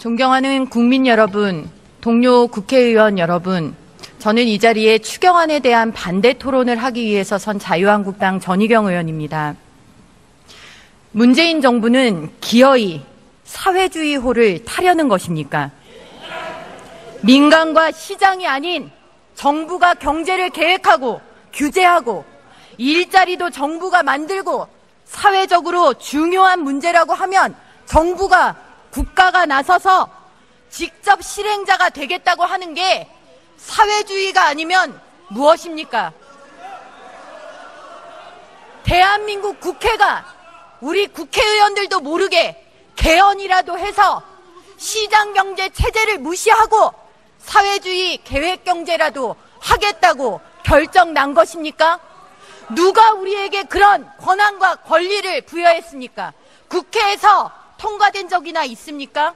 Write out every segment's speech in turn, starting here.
존경하는 국민 여러분, 동료 국회의원 여러분, 저는 이 자리에 추경안에 대한 반대 토론을 하기 위해서 선 자유한국당 전희경 의원입니다. 문재인 정부는 기어이 사회주의 호를 타려는 것입니까? 민간과 시장이 아닌 정부가 경제를 계획하고 규제하고 일자리도 정부가 만들고 사회적으로 중요한 문제라고 하면 정부가 국가가 나서서 직접 실행자가 되겠다고 하는 게 사회주의가 아니면 무엇입니까? 대한민국 국회가 우리 국회의원들도 모르게 개헌이라도 해서 시장 경제 체제를 무시하고 사회주의 계획 경제라도 하겠다고 결정 난 것입니까? 누가 우리에게 그런 권한과 권리를 부여했습니까? 국회에서 통과된 적이나 있습니까?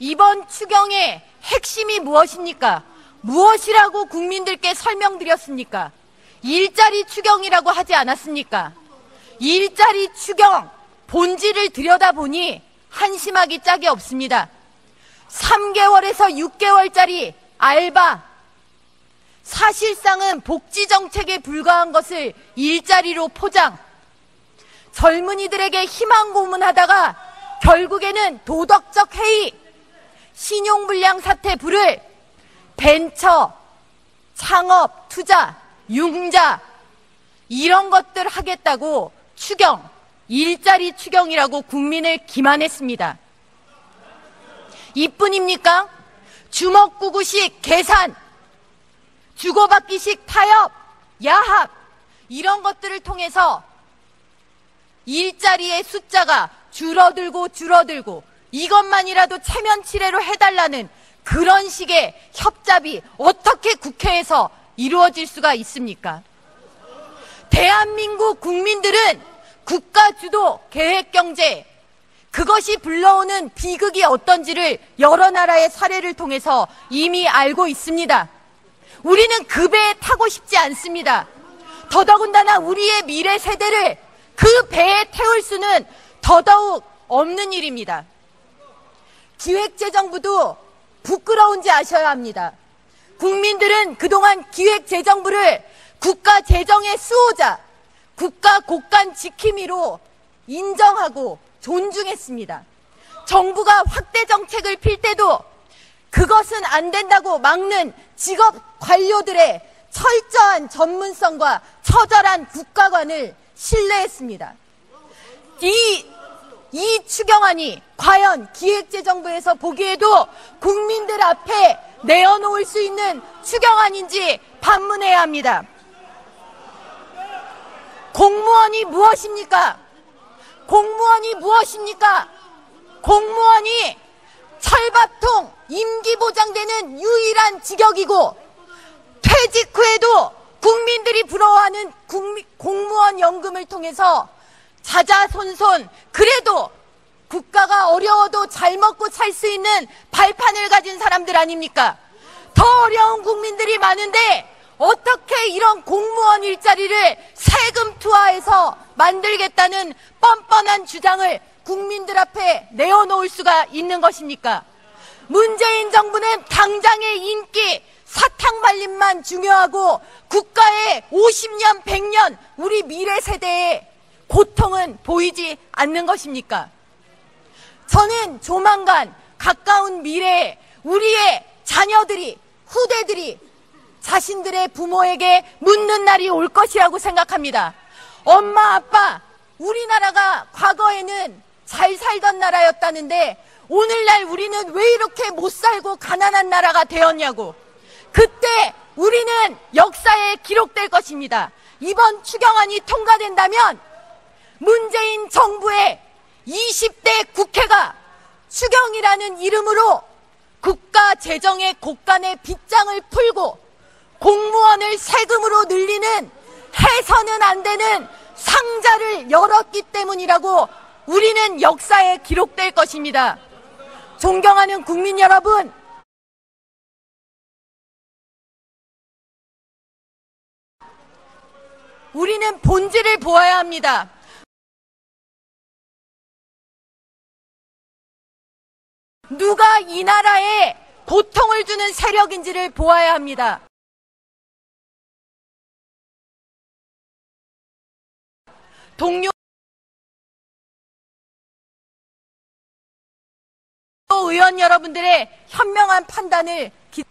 이번 추경의 핵심이 무엇입니까? 무엇이라고 국민들께 설명드렸습니까? 일자리 추경이라고 하지 않았습니까? 일자리 추경 본질을 들여다보니 한심하기 짝이 없습니다. 3개월에서 6개월짜리 알바 사실상은 복지 정책에 불과한 것을 일자리로 포장 젊은이들에게 희망 고문하다가 결국에는 도덕적 해이 신용불량 사태 불을 벤처 창업 투자 융자 이런 것들 하겠다고 추경 일자리 추경이라고 국민을 기만했습니다. 이뿐입니까? 주먹구구식 계산 주고받기식 타협, 야합, 이런 것들을 통해서 일자리의 숫자가 줄어들고 줄어들고 이것만이라도 체면치레로 해달라는 그런 식의 협잡이 어떻게 국회에서 이루어질 수가 있습니까? 대한민국 국민들은 국가 주도 계획 경제, 그것이 불러오는 비극이 어떤지를 여러 나라의 사례를 통해서 이미 알고 있습니다. 우리는 그 배에 타고 싶지 않습니다. 더더군다나 우리의 미래 세대를 그 배에 태울 수는 더더욱 없는 일입니다. 기획재정부도 부끄러운지 아셔야 합니다. 국민들은 그동안 기획재정부를 국가 재정의 수호자, 국가 곳간 지킴이로 인정하고 존중했습니다. 정부가 확대 정책을 필 때도 그것은 안 된다고 막는 직업 관료들의 철저한 전문성과 처절한 국가관을 신뢰했습니다. 이, 이 추경안이 과연 기획재정부에서 보기에도 국민들 앞에 내어놓을 수 있는 추경안인지 반문해야 합니다. 공무원이 무엇입니까? 공무원이 무엇입니까? 공무원이 철밥통 임기 보장되는 유일한 직역이고 퇴직 후에도 국민들이 부러워하는 국민, 공무원 연금을 통해서 자자손손 그래도 국가가 어려워도 잘 먹고 살 수 있는 발판을 가진 사람들 아닙니까? 더 어려운 국민들이 많은데 어떻게 이런 공무원 일자리를 세금 투하해서 만들겠다는 뻔뻔한 주장을 국민들 앞에 내어놓을 수가 있는 것입니까? 문재인 정부는 당장의 인기, 발림만 중요하고 국가의 50년, 100년 우리 미래 세대의 고통은 보이지 않는 것입니까? 저는 조만간 가까운 미래에 우리의 자녀들이, 후대들이 자신들의 부모에게 묻는 날이 올 것이라고 생각합니다. 엄마, 아빠, 우리나라가 과거에는 잘 살던 나라였다는데 오늘날 우리는 왜 이렇게 못 살고 가난한 나라가 되었냐고. 그때 우리는 역사에 기록될 것입니다. 이번 추경안이 통과된다면 문재인 정부의 20대 국회가 추경이라는 이름으로 국가 재정의 곳간의 빗장을 풀고 공무원을 세금으로 늘리는 해서는 안 되는 상자를 열었기 때문이라고 우리는 역사에 기록될 것입니다. 존경하는 국민 여러분, 우리는 본질을 보아야 합니다. 누가 이 나라에 고통을 주는 세력인지를 보아야 합니다. 동료 의원 여러분들의 현명한 판단을 기...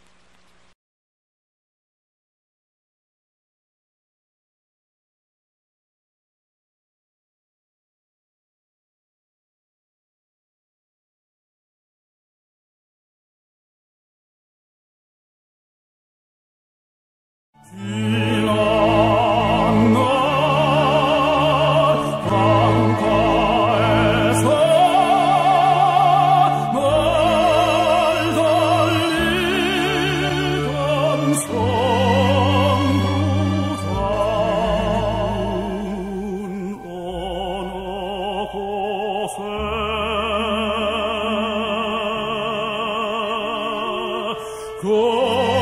Go!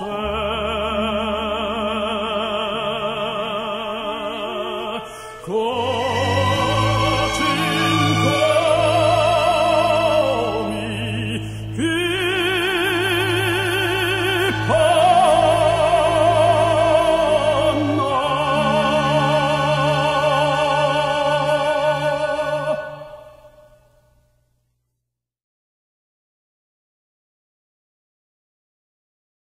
say